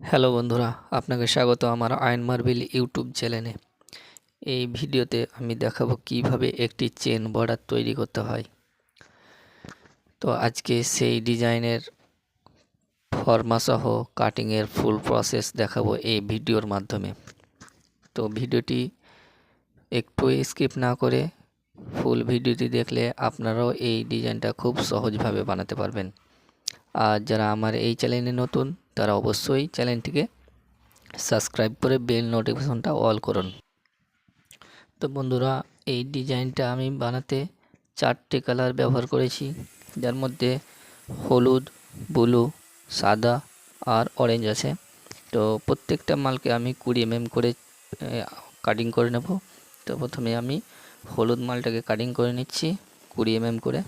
Hello বন্ধুরা, আপনাকে স্বাগত আমার আয়ন মার্বেল ইউটিউব চ্যানেলে। এই ভিডিওতে আমি দেখাবো কীভাবে একটি চেন বর্ডার তৈরি করতে হয়। তো আজকে সেই ডিজাইনের ফরমাসহ কাটিংয়ের ফুল প্রসেস দেখাবো এই ভিডিওর মাধ্যমে। তো ভিডিওটি একটু স্কিপ না করে ফুল ভিডিওটি দেখলে আপনারাও এই ডিজাইনটা খুব সহজভাবে বানাতে পারবেন। আর যারা আমার এই চ্যানেলে নতুন তারা অবশ্যই চ্যানেলটিকে সাবস্ক্রাইব করে বেল নোটিফিকেশনটা অল করুন। তো বন্ধুরা, এই ডিজাইনটা আমি বানাতে চারটে কালার ব্যবহার করেছি। যার মধ্যে হলুদ, ব্লু, সাদা আর অরেঞ্জ আছে। তো প্রত্যেকটা মালকে আমি কুড়ি এম করে কাটিং করে নেব। তো প্রথমে আমি হলুদ মালটাকে কাটিং করে নিচ্ছি কুড়ি এম করে।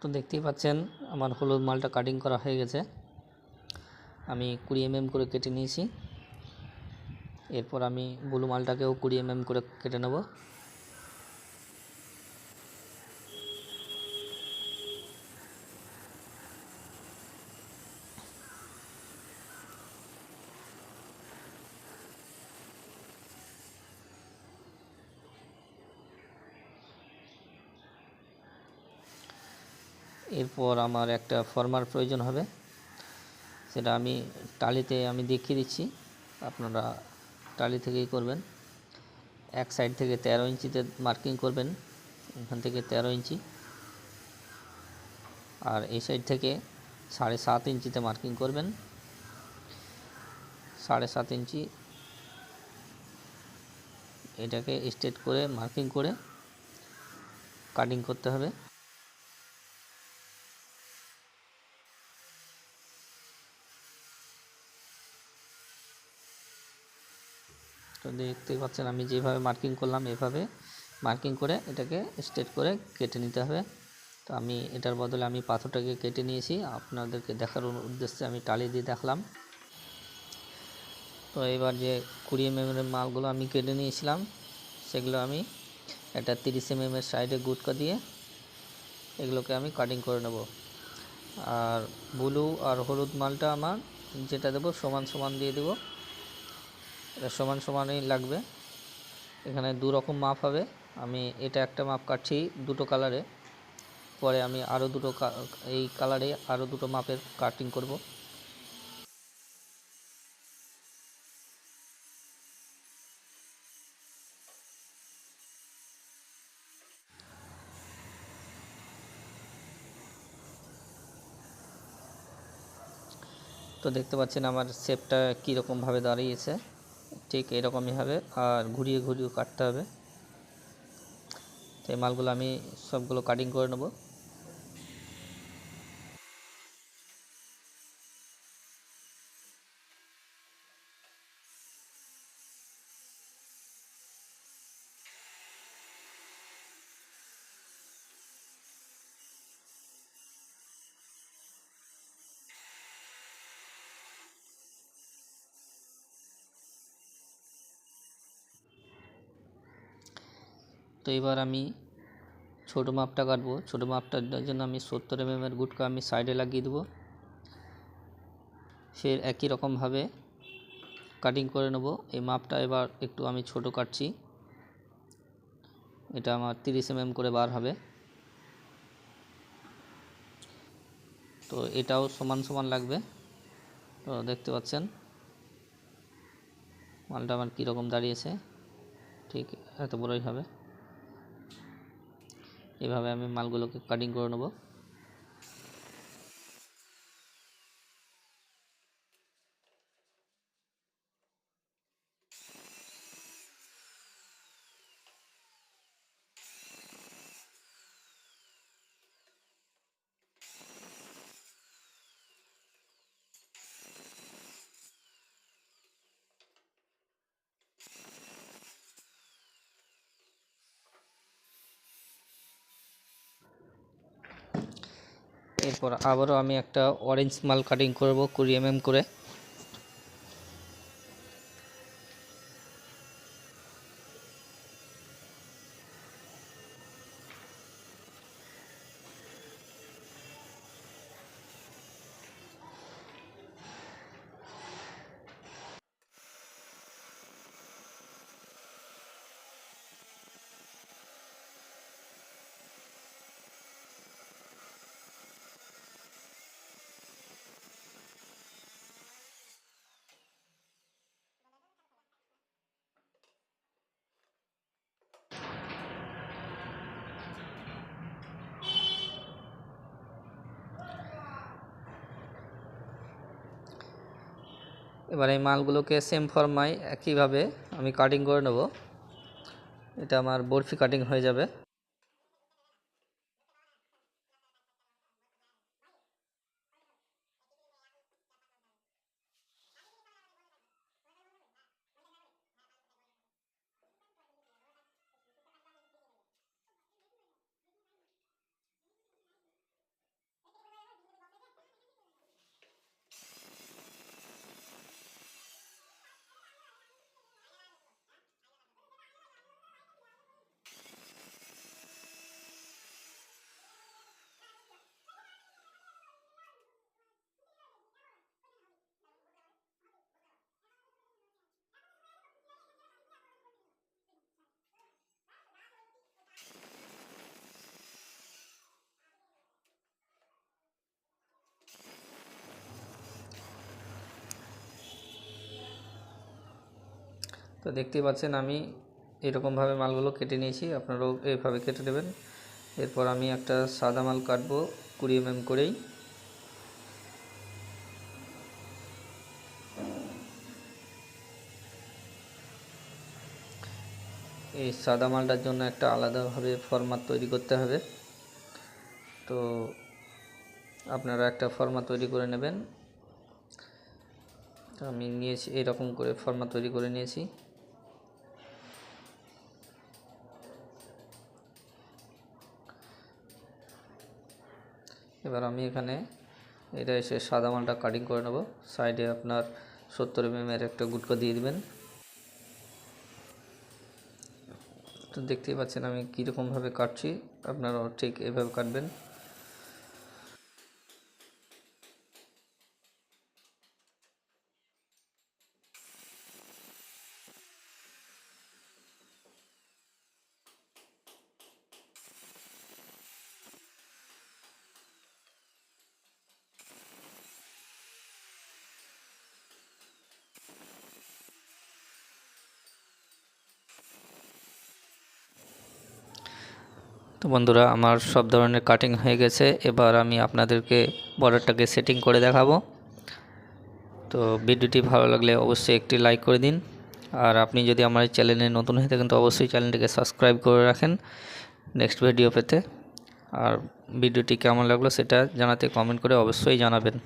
তো দেখতেই পাচ্ছেন, আমার হলুদ মালটা কাটিং করা হয়ে গেছে। আমি কুড়ি এমএম করে কেটে নিয়েছি। এরপর আমি ব্লু মালটাকেও কুড়ি এমএম করে কেটে নেব। এরপর আমার একটা ফর্মার প্রয়োজন হবে। সেটা আমি টালিতে আমি দেখিয়ে দিচ্ছি। আপনারা টালি থেকেই করবেন। এক সাইড থেকে তেরো ইঞ্চিতে মার্কিং করবেন। এখান থেকে তেরো ইঞ্চি। আর এই সাইড থেকে সাড়ে সাত ইঞ্চিতে মার্কিং করবেন। সাড়ে সাত ইঞ্চি। এটাকে স্ট্রেট করে মার্কিং করে কাটিং করতে হবে তো দেখতে পাচ্ছেন, আমি যেভাবে মার্কিং করলাম, এভাবে মার্কিং করে এটাকে স্ট্রেট করে কেটে নিতে হবে। তো আমি এটার বদলে আমি পাথরটাকে কেটে নিয়েছি। আপনাদেরকে দেখার উদ্দেশ্যে আমি টালি দিয়ে দেখলাম। তো এবার যে কুড়ি এমএমের মালগুলো আমি কেটে নিয়েছিলাম, সেগুলো আমি একটা তিরিশ এমএমের সাইডে গুটকা দিয়ে এগুলোকে আমি কাটিং করে নেব। আর ব্লু আর হলুদ মালটা আমার যেটা দেবো, সমান সমান দিয়ে দেবো। এটা সমান সমানই লাগবে। এখানে দু রকম মাপ হবে। আমি এটা একটা মাপ কাটছি দুটো কালারে। পরে আমি আরও দুটো এই কালারে আরও দুটো মাপের কাটিং করব। তো দেখতে পাচ্ছেন আমার শেপটা কীরকমভাবে দাঁড়িয়েছে। ঠিক এরকমই হবে, আর ঘুরিয়ে ঘুরিয়ে কাটতে হবে। তো এই মালগুলো আমি সবগুলো কাটিং করে নেব। তো এবার আমি ছোটো মাপটা কাটবো। ছোটো মাপটার জন্য আমি সত্তর এম এর গুটকা আমি সাইডে লাগিয়ে দেবো। ফের একই রকমভাবে কাটিং করে নেব। এই মাপটা এবার একটু আমি ছোট কাটছি। এটা আমার তিরিশ এম করে বার হবে। তো এটাও সমান সমান লাগবে। তো দেখতে পাচ্ছেন, মালটা আমার কীরকম দাঁড়িয়েছে। ঠিক এত বড়ই হবে। এভাবে আমি মালগুলোকে কাটিং করে নেব। এরপর আবারও আমি একটা অরেঞ্জ মাল কাটিং করব কুড়ি এম করে। এবার এই মালগুলোকে সেম ফর্মায় একইভাবে আমি কাটিং করে নেব। এটা আমার বরফি কাটিং হয়ে যাবে। তো দেখতেই পাচ্ছেন আমি এরকমভাবে মালগুলো কেটে নিয়েছি, আপনারাও এইভাবে কেটে নেবেন। এরপর আমি একটা সাদা মাল কাটবো কুড়ি এম করেই। এই সাদা মালটার জন্য একটা আলাদাভাবে ফরমাত তৈরি করতে হবে। তো আপনারা একটা ফরমাত তৈরি করে নেবেন। তো আমি নিয়েছি, এরকম করে ফরমাত তৈরি করে নিয়েছি। এবার আমি এখানে এটা এসে সাদা মালটা কাটিং করে নেব। সাইডে আপনার সত্তর এম এর একটা গুটকা দিয়ে দিবেন। তো দেখতেই পাচ্ছেন আমি কীরকমভাবে কাটছি। আপনারাও ঠিক এভাবে কাটবেন। তো বন্ধুরা, আমার সব ধরনের কাটিং হয়ে গেছে। এবার আমি আপনাদেরকে বর্ডারটাকে সেটিং করে দেখাবো। তো ভিডিওটি ভালো লাগলে অবশ্যই একটি লাইক করে দিন। আর আপনি যদি আমার চ্যানেলে নতুন হয়ে থাকেন, তো অবশ্যই চ্যানেলটিকে সাবস্ক্রাইব করে রাখেন নেক্সট ভিডিও পেতে। আর ভিডিওটি কেমন লাগল সেটা জানাতে কমেন্ট করে অবশ্যই জানাবেন।